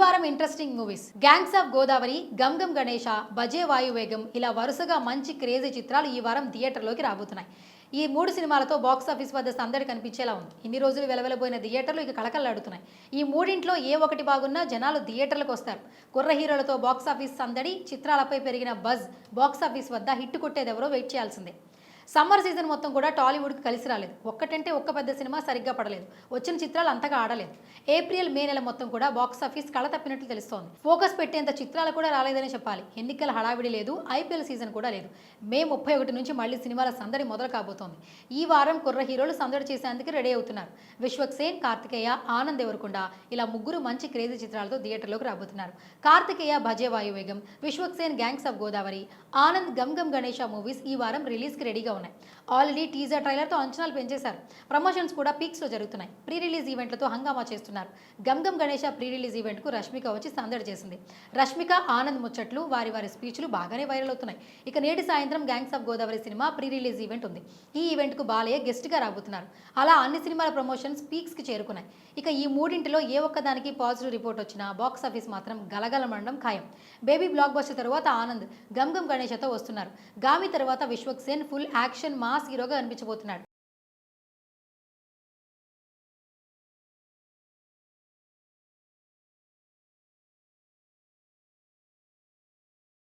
వారం interesting movies gangs of Godavari Gam Gam Ganesha Bhaje Vayu Vegam ఇలా వరుసగా మంచి క్రేజీ చిత్రాలు ఈ వారం థియేటర్లోకి రాబోతున్నాయి. ఈ మూడు సినిమాలతో బాక్స్ ఆఫీస్ వద్ద సందడి కనిపించేలా ఉంది. ఇన్ని రోజులు వెలవెలబోయిన థియేటర్లు ఇక కళకళలాడుతున్నాయి. ఈ మూడింట్లో ఏ ఒకటి బాగున్నా జనాలు థియేటర్లకు వస్తారు. కుర్ర హీరోలతో బాక్స్ ఆఫీస్ సందడి చిత్రాలపై పెరిగిన బజ్ బాక్స్ ఆఫీస్ వద్ద హిట్ కొట్టేదెవరో వెయిట్ చేయాల్సిందే. సమ్మర్ సీజన్ మొత్తం కూడా టాలీవుడ్కి కలిసి రాలేదు. ఒక్కటంటే ఒక్క పెద్ద సినిమా సరిగ్గా పడలేదు. వచ్చిన చిత్రాలు అంతగా ఆడలేదు. ఏప్రిల్ మే నెల మొత్తం కూడా బాక్స్ ఆఫీస్ కళ తప్పినట్లు తెలుస్తోంది. ఫోకస్ పెట్టేంత చిత్రాలు కూడా రాలేదని చెప్పాలి. ఎన్నికల హడావిడి లేదు ఐపీఎల్ సీజన్ కూడా లేదు. మే ముప్పై ఒకటి నుంచి మళ్ళీ సినిమాల సందడి మొదలు కాబోతోంది. ఈ వారం కుర్ర హీరోలు సందడి చేసేందుకు రెడీ అవుతున్నారు. విశ్వక్ సేన్ కార్తికేయ ఆనంద్ ఎవరకుండా ఇలా ముగ్గురు మంచి క్రేజీ చిత్రాలతో థియేటర్లోకి రాబోతున్నారు. Kartikeya Bhaje Vayu Vegam Vishwak Sen gangs of Godavari Anand Gam Gam Ganesha movies ఈ వారం రిలీజ్కి రెడీగా ఉన్నాయి. ఆల్రెడీ టీజర్ ట్రైలర్తో అంచనాలు పెంచేశారు. ప్రమోషన్స్ కూడా పీక్స్లో జరుగుతున్నాయి. ప్రీ రిలీజ్ ఈవెంట్లతో హంగామా చేస్తున్నారు. గమ్గమ్ గణేష ప్రీ రిలీజ్ ఈవెంట్కు రష్మిక వచ్చి సందడి చేసింది. రష్మిక ఆనంద్ ముచ్చట్లు వారి వారి స్పీచ్లు బాగానే వైరల్ అవుతున్నాయి. ఇక నేటి సాయంత్రం gangs of Godavari cinema pre release event ఉంది. ఈ ఈవెంట్కు బాలయ్య గెస్ట్గా రాబోతున్నారు. అలా అన్ని సినిమాల ప్రమోషన్స్ పీక్స్కి చేరుకున్నాయి. ఇక ఈ మూడింటిలో ఏ ఒక్కదానికి పాజిటివ్ రిపోర్ట్ వచ్చినా బాక్స్ ఆఫీస్ మాత్రం గలగలమనడం ఖాయం. బేబీ బ్లాక్ బస్టర్ తర్వాత ఆనంద్ గమ్గమ్ గమ్ గణేషతో వస్తున్నారు. గామి తర్వాత Vishwak Sen full action mass హీరోగా కనిపించబోతున్నాడు